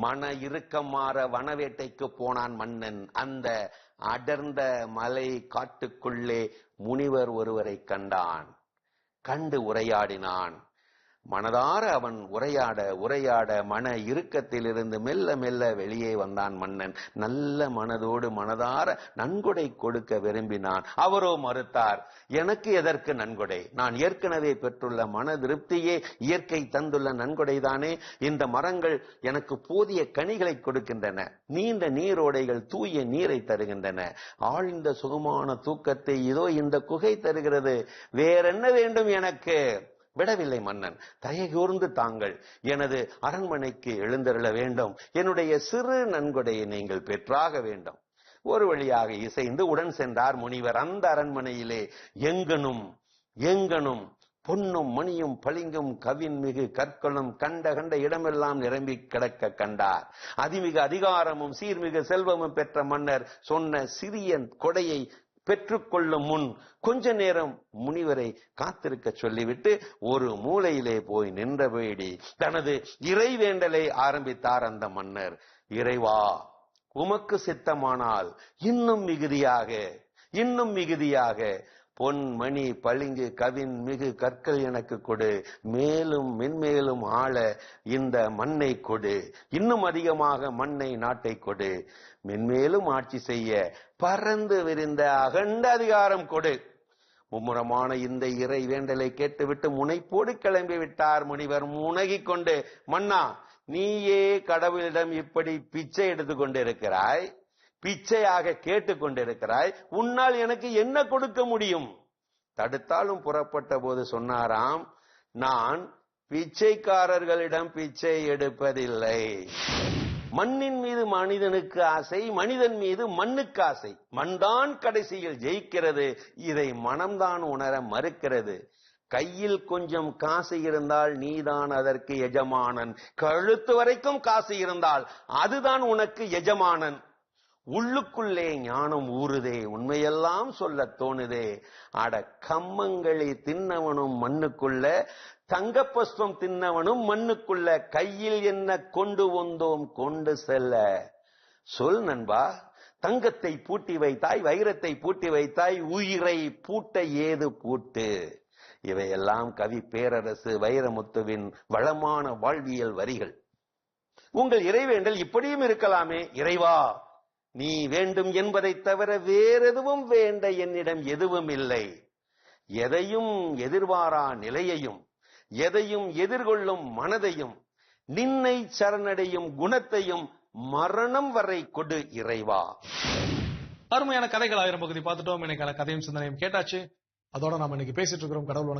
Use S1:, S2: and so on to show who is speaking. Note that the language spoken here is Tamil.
S1: மன இறுக்கமாற வனவேட்டைக்கு போனான் மன்னன். அந்த அடர்ந்த மலை காட்டுக்குள்ளே முனிவர் ஒருவரை கண்டான். கண்டு உரையாடினான். மனதார அவன் உரையாட உரையாட மன இறுக்கத்திலிருந்து மெல்ல மெல்ல வெளியே வந்தான் மன்னன். நல்ல மனதோடு மனதார நன்கொடை கொடுக்க விரும்பினான். அவரோ மறுத்தார் எனக்கு எதற்கு நன்கொடை? நான் ஏற்கனவே பெற்றுள்ள மன திருப்தியே இயற்கை தந்துள்ள நன்கொடைதானே. இந்த மரங்கள் எனக்கு போதிய கனிகளை கொடுக்கின்றன. நீண்ட நீரோடைகள் தூய நீரை தருகின்றன. ஆழ்ந்த சுகமான தூக்கத்தை இதோ இந்த குகை தருகிறது. வேறென்ன வேண்டும் எனக்கு? விடவில்லை மன்னன். தயகூர்ந்து தாங்கள் எனது அரண்மனைக்கு எழுந்தருள வேண்டும். என்னுடைய சிறு நன்கொடையை நீங்கள் பெற்றாக வேண்டும். ஒரு வழியாக இசைந்து உடன் சென்றார் முனிவர். அந்த அரண்மனையிலே எங்கனும் எங்கனும் பொன்னும் மணியும் பளிங்கும் கவின் மிகு கற்களும் கண்ட கண்ட இடமெல்லாம் நிரம்பி கிடக்க கண்டார். அதிமிகு அதிகாரமும் சீர்மிகு செல்வமும் பெற்ற மன்னர் சொன்ன சிறிய கொடையை பெற்றுக்கொள்ளும் முன் கொஞ்ச நேரம் முனிவரை காத்திருக்க சொல்லிவிட்டு ஒரு மூலையிலே போய் நின்றபடி தனது இறைவேண்டலை ஆரம்பித்தார் அந்த மன்னர். இறைவா உமக்கு சித்தமானால் இன்னும் மிகுதியாக இன்னும் மிகுதியாக பொன் மணி பளிங்கு கவின் மிகு கற்கள் எனக்கு கொடு. மேலும் மென்மேலும் ஆள இந்த மண்ணை கொடு. இன்னும் அதிகமாக மண்ணை நாட்டை கொடு. மென்மேலும் ஆட்சி செய்ய பறந்து விரிந்த அகண்ட அதிகாரம் கொடு. மும்முரமான இந்த இறை வேண்டலை கேட்டுவிட்டு முனைப்போடு கிளம்பி விட்டார் முனிவர் முனகிக் கொண்டு மன்னா நீயே கடவுளிடம் இப்படி பிச்சை எடுத்துக்கொண்டிருக்கிறாய் பிச்சையாக கேட்டுக்கொண்டிருக்கிறாய் உன்னால் எனக்கு என்ன கொடுக்க முடியும்? தடுத்தாலும் புறப்பட்ட போது சொன்னாராம் நான் பிச்சைக்காரர்களிடம் பிச்சை எடுப்பதில்லை. மண்ணின் மீது மனிதனுக்கு ஆசை மனிதன் மீது மண்ணுக்கு ஆசை. மண்தான் கடைசியில் ஜெயிக்கிறது இதை மனம்தான் உணர மறுக்கிறது. கையில் கொஞ்சம் காசு இருந்தால் நீதான் அதற்கு எஜமானன். கழுத்து வரைக்கும் காசு இருந்தால் அதுதான் உனக்கு எஜமானன். உள்ளுக்குள்ளே ஞானம் ஊறுதே உண்மையெல்லாம் சொல்ல தோணுதே. அட கம்மங்களை தின்னவனும் மண்ணுக்குள்ள தங்கப்பஸ்பம் தின்னவனும் மண்ணுக்குள்ள கையில் என்ன கொண்டு வந்தோம் கொண்டு செல்ல. சொல் நண்பா தங்கத்தை பூட்டி வைத்தாய் வைரத்தை பூட்டி வைத்தாய் உயிரை பூட்ட ஏது பூட்டு? இவையெல்லாம் கவி பேரரசு வைரமுத்துவின் வளமான வாழ்வியல் வரிகள். உங்கள் இறைவேண்டல் இப்படியும் இருக்கலாமே இறைவா! நீ வேண்டும் என்பதை தவிர வேறெதுவும் வேண்ட என்னிடம் எதுவும் இல்லை. எதையும் எதிர்பாரா நிலையையும் எதையும் எதிர்கொள்ளும் மனதையும் நின்னை சரணடையும் குணத்தையும் மரணம் வரை கொடு இறைவா.
S2: அருமையான கதைகள் ஆயிரம் பகுதி பார்த்துட்டோம். இன்னைக்கான கதையும் சிந்தனையும் கேட்டாச்சு. அதோட நாம இன்னைக்கு பேசிட்டு இருக்கிறோம். கடவுள்